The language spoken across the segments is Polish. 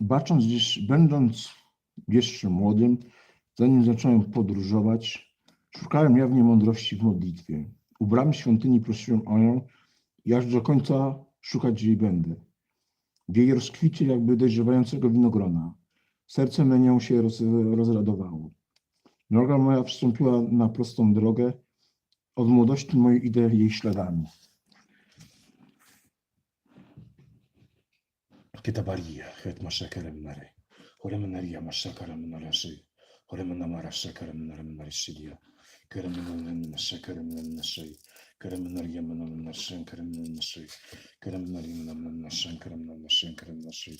Bacząc gdzieś, będąc jeszcze młodym, zanim zacząłem podróżować, szukałem jawnie mądrości w modlitwie. U bram świątyni prosiłem o nią i aż do końca szukać jej będę. W jej rozkwicie jakby dojrzewającego winogrona. Serce me nią się roz, rozradowało. Droga moja wstąpiła na prostą drogę. Od młodości mojej idę jej śladami. Kitabaria, het maşakara minare. Horeminaria maşakara minare şey. Horeminamara şakara minare minare şidiya. Kereminamara şakara minare şey. Kereminaria minare şen kereminare şey. Kereminaria minare şen kereminare şen kereminare şey.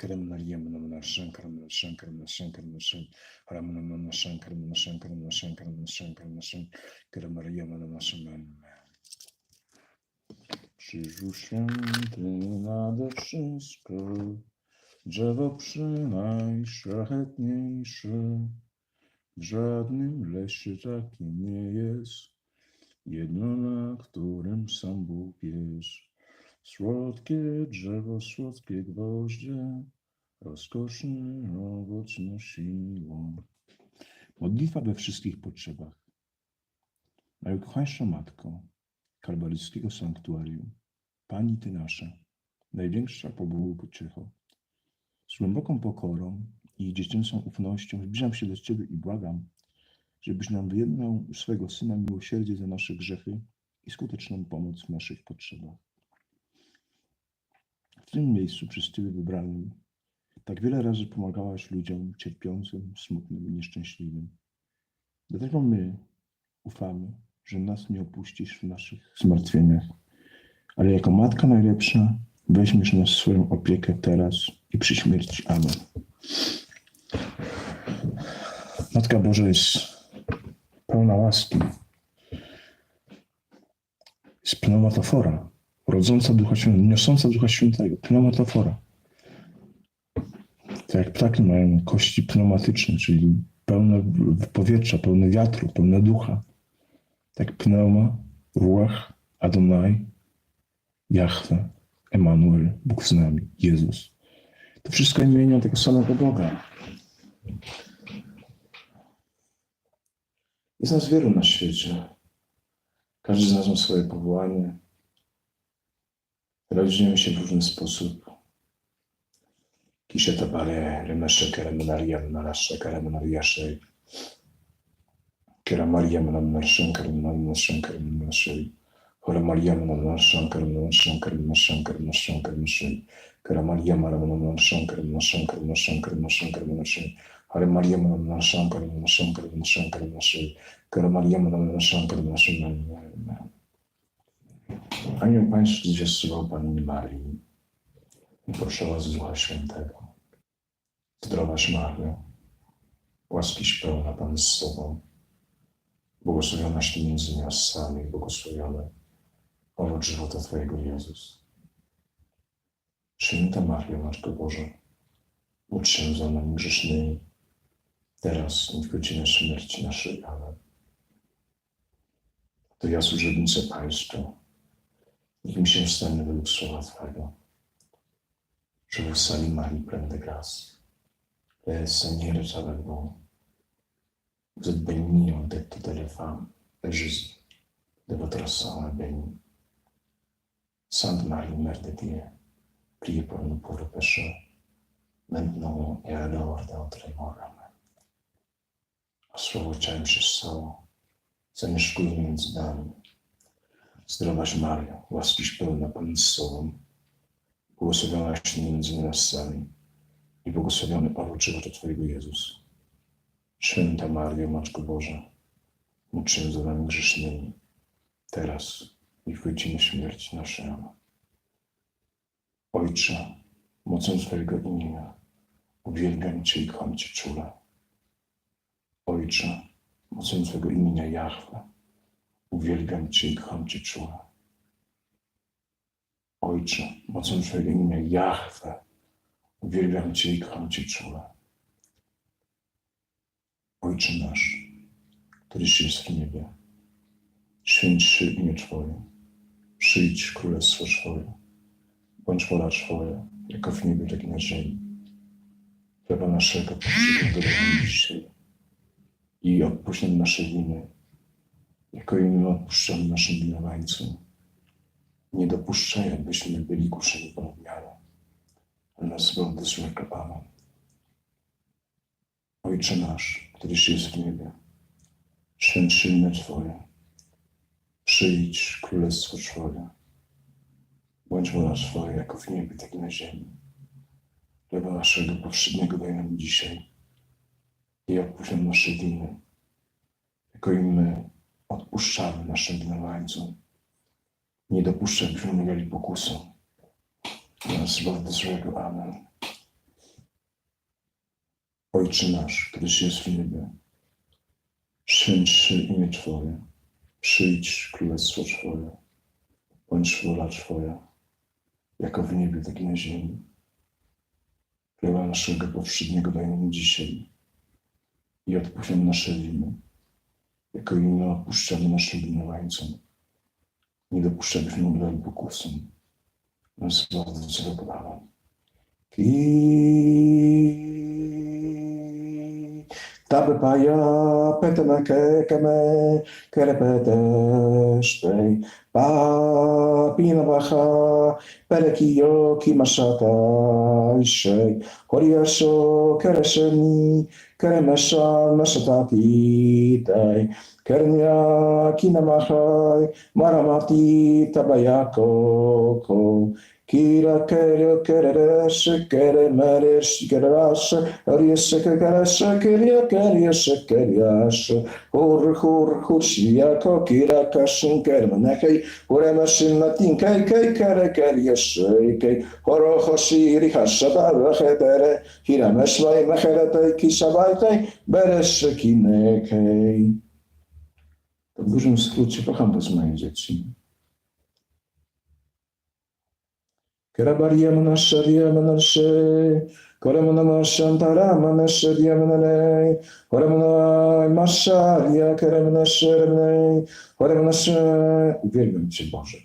Kereminaria minare şen kereminare şen kereminare şen kereminare şey. Horeminamara şen kereminare şen kereminare şen kereminare şen kereminare şey. Kereminaria minare şen kereminare şen kereminare şen kereminare şey. Przyruszam ten nade wszystko, drzewo przynajszlachetniejsze. W żadnym lesie takie nie jest, jedno na którym sam Bóg jest. Słodkie drzewo, słodkie gwoździe, rozkoszny owoc nosiło. Modlitwa we wszystkich potrzebach. Najukochańsza Matko Kalwaryjskiego Sanktuarium, Pani Ty nasza, największa po Bogu. Z głęboką pokorą i dziecięcą ufnością zbliżam się do Ciebie i błagam, żebyś nam wyjednał swego Syna miłosierdzie za nasze grzechy i skuteczną pomoc w naszych potrzebach. W tym miejscu przez Ciebie wybranym tak wiele razy pomagałaś ludziom cierpiącym, smutnym i nieszczęśliwym. Dlatego my ufamy, że nas nie opuścisz w naszych zmartwieniach, ale jako Matka Najlepsza weźmiesz nas swoją opiekę teraz i przy śmierci. Amen. Matka Boża jest pełna łaski. Jest pneumatofora, rodząca Ducha Świętego, niosąca Ducha Świętego, pneumatofora. Tak jak ptaki mają kości pneumatyczne, czyli pełne powietrza, pełne wiatru, pełne ducha. Tak pneuma, ruach, Adonai, Jahwe, Emanuel, Bóg z nami, Jezus. To wszystko imienia tego samego Boga. Jest nas wielu na świecie. Każdy z nas ma swoje powołanie. Realizujemy się w różny sposób. Kisheta bare remeshe keremenaria narashe keremenariashe. Kera Maria manam narshan keremenam narshan keremenashe. Hora Maria manam narshan keremenashan keremenashan keremenashan keremenashe. Kera Maria manam narshan keremenashan keremenashan keremenashan keremenashe. Hare Maria manam narshan keremenashan keremenashan keremenashe. Kera Maria manam narshan keremenashan Anioł Pański zwiastował Pannie Marii i proszę was Ducha Świętego. Zdrowaś Mario, łaskiś pełna Pan z Tobą, błogosławionaś Ty między miastami, błogosławiony owoc żywota Twojego Jezus. Święta Mario, Matko Boża, módl się za nami grzesznymi, teraz i w godzinę śmierci naszej. Amen. To ja, służebnica Pańska, niech mi się stanie według słowa Twego. Je vous salue Marie, pleine de grâce. Le Seigneur est avec vous. Êtes bénie entre toutes les femmes, et Jésus, de votre sang est béni. Sainte Marie, Mère de Dieu, priez pour nous pauvres pécheurs, maintenant et à l'heure de notre mort. Amen. A słowo ciałem się stało, zamieszkuje między nami. Zdrowaś Mario, łaskiś pełna Pan z Tobą, błogosławionaś między miastami i błogosławiony owoc żywota Twojego Jezus. Święta Mario, Matko Boża, módl się za nami grzesznymi, teraz i w godzinie śmierci naszej. Ojcze, mocą Twojego imienia, uwielbiam Cię i kocham Cię czule. Ojcze, mocą Twego imienia Jahwe, uwielbiam Cię i kocham Cię czule. Ojcze, mocą Twojego imienia Jahwe, uwielbiam Cię i kocham Cię czule. Ojcze nasz, któryś jest w niebie, święć imię Twoje, przyjdź królestwo Twoje, bądź wola Twoja, jako w niebie, tak i na ziemi. Chleba naszego nam dzisiaj i odpuść nam nasze winy, jako i my odpuszczamy naszym winowajcom. Nie dopuszczaj, abyśmy byli kuszeni ponad miarę, ale nas od złego. Amen. Ojcze nasz, któryś jest w niebie, święć Twoje, przyjdź królestwo Twoje, bądź wola Twoja, jako w niebie, tak i na ziemi. Chleba naszego powszedniego daj nam dzisiaj i odpuść nam nasze winy, jako i my odpuszczamy naszym winowajcom. Nie dopuszczaj, byśmy mieli pokusą. Nas do złego. Amen. Ojcze nasz, któryś jest w niebie, święć się imię Twoje, przyjdź królestwo Twoje, bądź wola Twoja, jako w niebie, tak i na ziemi. Chleba naszego powszedniego daj nam dzisiaj i odpuść nam nasze winy, jako i my odpuszczamy naszym winowajcom. Nie dopuszczaj, byśmy ulegli pokusom. Nas τα πεπάγια πέτενα και έκαμε και πα πίνα βαχά, πελεκιό κοιμασάτα ισέι, χωρίασο κερεσένι, κερεμέσα μέσα τα τίται. Κέρνια κίνα μαχάι, μαραματί τα μπαγιά κόκο. Kira kere kere rası kere meres kere rası Ariyası kakarası kiriya kariyası kariyası Hur hur hur şiyako kira kaşın kermene kay Huremesin natin kay kay kare kariyası kay. Horo hoşiri haşada ve hedere Hiremes vay meheretay kisabay kay Beres kine kay. Dużym skrócie kocham rozmawiać o manasharia manare, Koramana masharia keramanasharamane, Koramanasha, uwielbiam Cię Boże.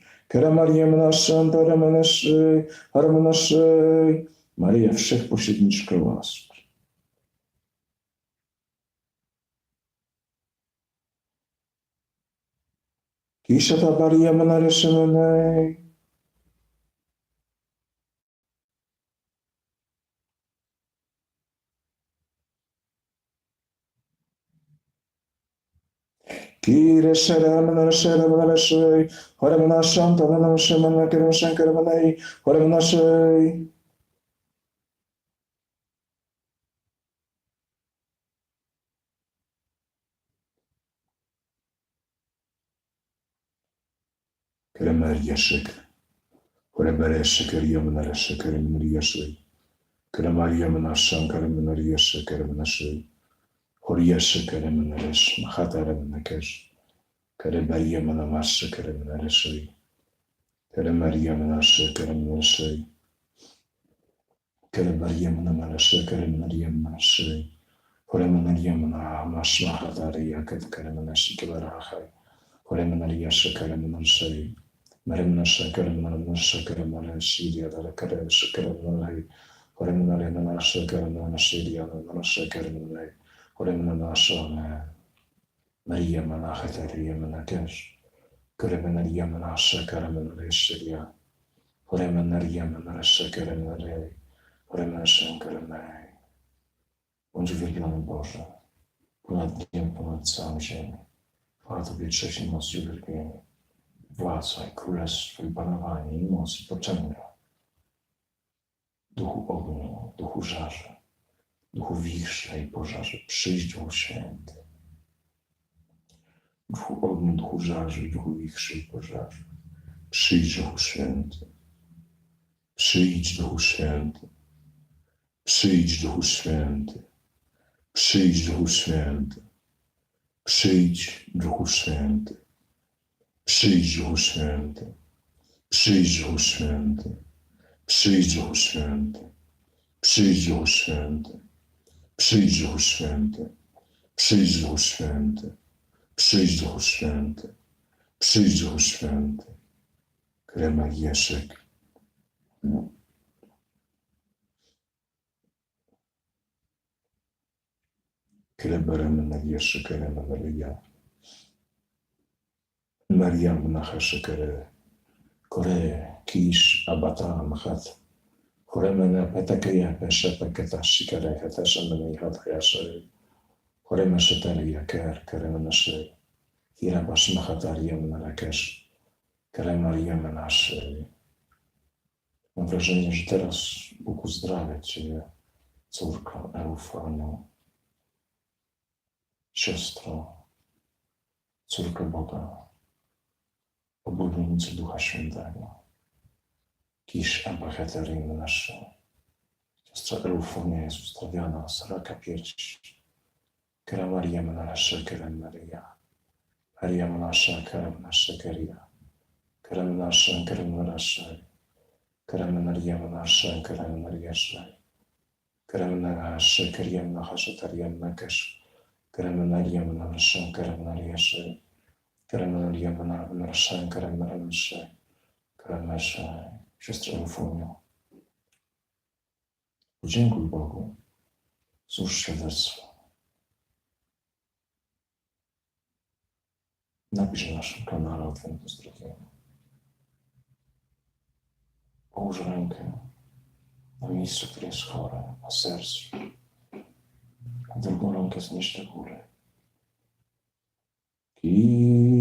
Manashe, Haramanashe, Maria Wszechpośredniczka łaski. Kishata Baria Manarashamane, Kire Sharam and Sharam Manashay, Horam Nasham, Tamanam Shaman, Kiram Shankar Manai, Horam Nashay. Kremer Yeshik, Horemer Yeshik, Yamanar Yeshik, Kremer Yeshik, Kremer Yamanar Shankar Manar Yeshik, Kremer Yeshik. horiyashikaremna resh, mahataremna kesh, karebayemna mashikaremna reshay, karemariyemna shikaremna reshay, karebariyemna manashikaremna riyemna shay, horemna riyemna mashmahatariya katkaremna shikibarahay, horemna riyashikaremna shay, مرمنا شكر مرمنا شكر مرمنا شيريا ذلك شكر مرمنا هي ورمنا لنا شكر مرمنا شيريا ذلك شكر مرمنا هي keremeneşey, horemeneriyemeneşe keremeneşi diyadara keremeneşey, Oremna nashane. Maria manacheteria manakesh. Keremenaria manasha keremenareshiria. Oremenaria manasha keremenare. Oremenashem keremenare. Bądź uwielbiony Boże, ponad dniem, ponad całą ziemię. Chwała Tobie trzeciej mocy uwielbienie. Władza i królestwo i panowanie i moc i. Duchu ogniu, duchu żarze, Duchu wichrzę i pożarze, przyjdź Duchu Święty. Duchu ogniu, Duchu żarzy, Duchu wichrzy i pożarze. Przyjdź Duchu Święty. Przyjdź Duchu Święty. Przyjdź Duchu Święty. Przyjdź Duchu Święty. Przyjdź Duchu Święty. Przyjdź Duchu Święty. Przyjdź Duchu Święty. Przyjdź Duchu Święty. Przyjdź Duchu Święty. Przyjdź Duchu Święty. Przyjdź Duchu Święty. Przyjdź Duchu Święty. Przyjdź Duchu Święty. Krema Jeszek. No. Kreberem na Jeszek, Krema Maria. Mariam Nacha Kere. Kore, Kisz, Abata, Machat. Koremene petekeje pese peketas sikereihetes emeni hatajásai. Koremese terje ker keremenesei. Hírebas mehatár jemenekes. Keremer jemenásei. Mam wrażenie, że teraz Bóg uzdrawia Ciebie, córko Eufanią, no. siostro, córko Boga, obojętnicy Ducha Świętego. Kisz Abaheterim naszą. Siostra e, Elufonia jest ustawiona, Soraka pierś. Kera Maria Menasza, Kerem Maria. Maria Menasza, Kerem Nasza, Keria. Kerem Nasza, Kerem Menasza. Kerem Maria Menasza, Kerem Maria Szaj. Kerem Nasza, Kerem Nasza, Tariem Nakesz. Kerem Maria Menasza, Kerem Maria Szaj. Kerem Maria Menasza, Kerem Maria Szaj. Kerem Maria Menasza, siostra Eufonio. Podziękuj Bogu. Złóż świadectwo. Napisz na naszym kanale o Twoim uzdrowieniu. Połóż rękę na miejscu, które jest chore, na sercu. A drugą rękę znieś do góry. I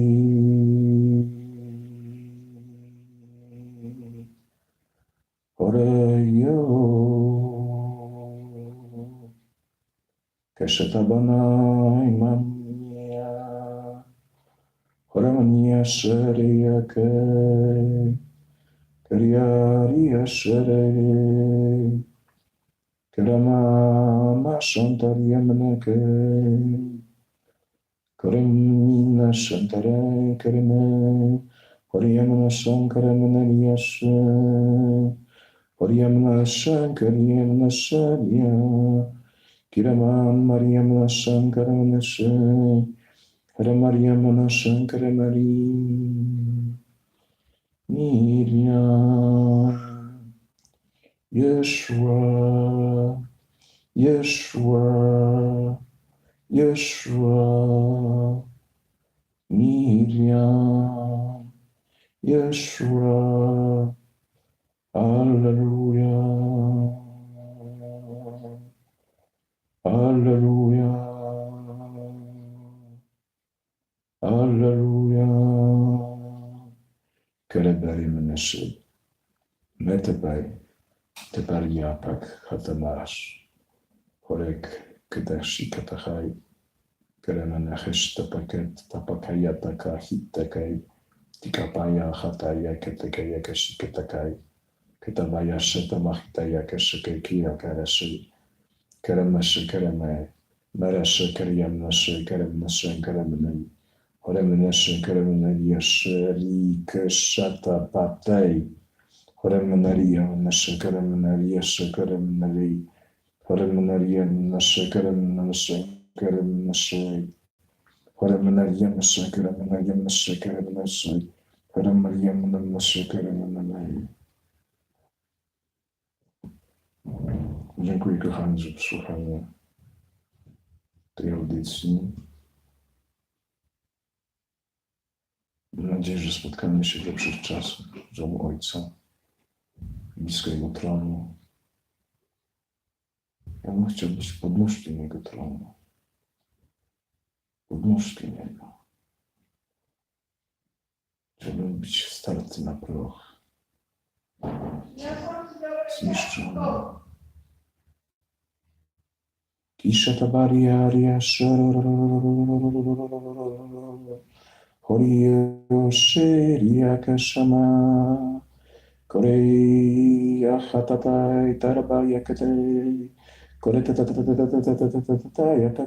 Кашатабанай мамния, Хорамния шарияке, Карьярия шарей, Карамама шантарьямнаке, Karimina Shankara Karime Pariyamana Shankara Manaliyasha Pariyamana Shankara Manaliyasha Kiraman Mariam La Shankara Manashe, Ramariam La Shankara Mari, Miriam, Yeshua, Yeshua, Yeshua, Miriam, Yeshua, Alleluia. Alleluia. Alleluia. Care darim naszy. Metepej, tepar japak, hatamasz. Chorek, kdashi, katahaj. Keremenachesz, tapaket, tapakaja, takahi, takaj. Tikapaya, hataya, ketekaya, kashi, ketakaj. Ketabaya, shetamachitaya, kashikaki, akarashi. ከረመሸከረመ መረሸ ከርያምነሸ ከረምነሸን ከረምነኝ ሆረምነሸ ከረምነን የሸሪ ከሻታ ፓታይ ሆረምነሪ የምነሸ ከረምነሪ የሸ ከረምነሪ ሆረምነሪ የምነሸ ከረምነሸ ከረምነሸ ሆረምነሪ የምነሸ ከረምነሪ የምነሸ ከረምነሸ ሆረምነሪ የምነሸ ከረምነሪ Dziękuję kochani za wysłuchanie tej audycji. Mam nadzieję, że spotkamy się w lepszych czasach w domu Ojca, blisko Jego tronu. Ja bym chciał być podnóżkiem Jego tronu. Podnóżkiem Jego. Chciałbym być starty na proch. Zniszczony. Kisha tabariaria Horio shiria kashama Korea hatatai taraba yakate. Kore ta ta ta ta ta ta ta ta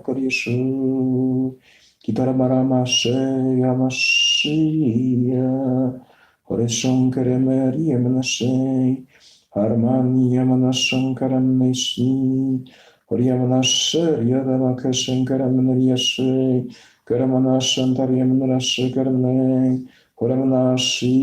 Kuryamanashi, Yadamakashin, Karamanayashi, Karamanashantaryamanarashi, Karamanashi.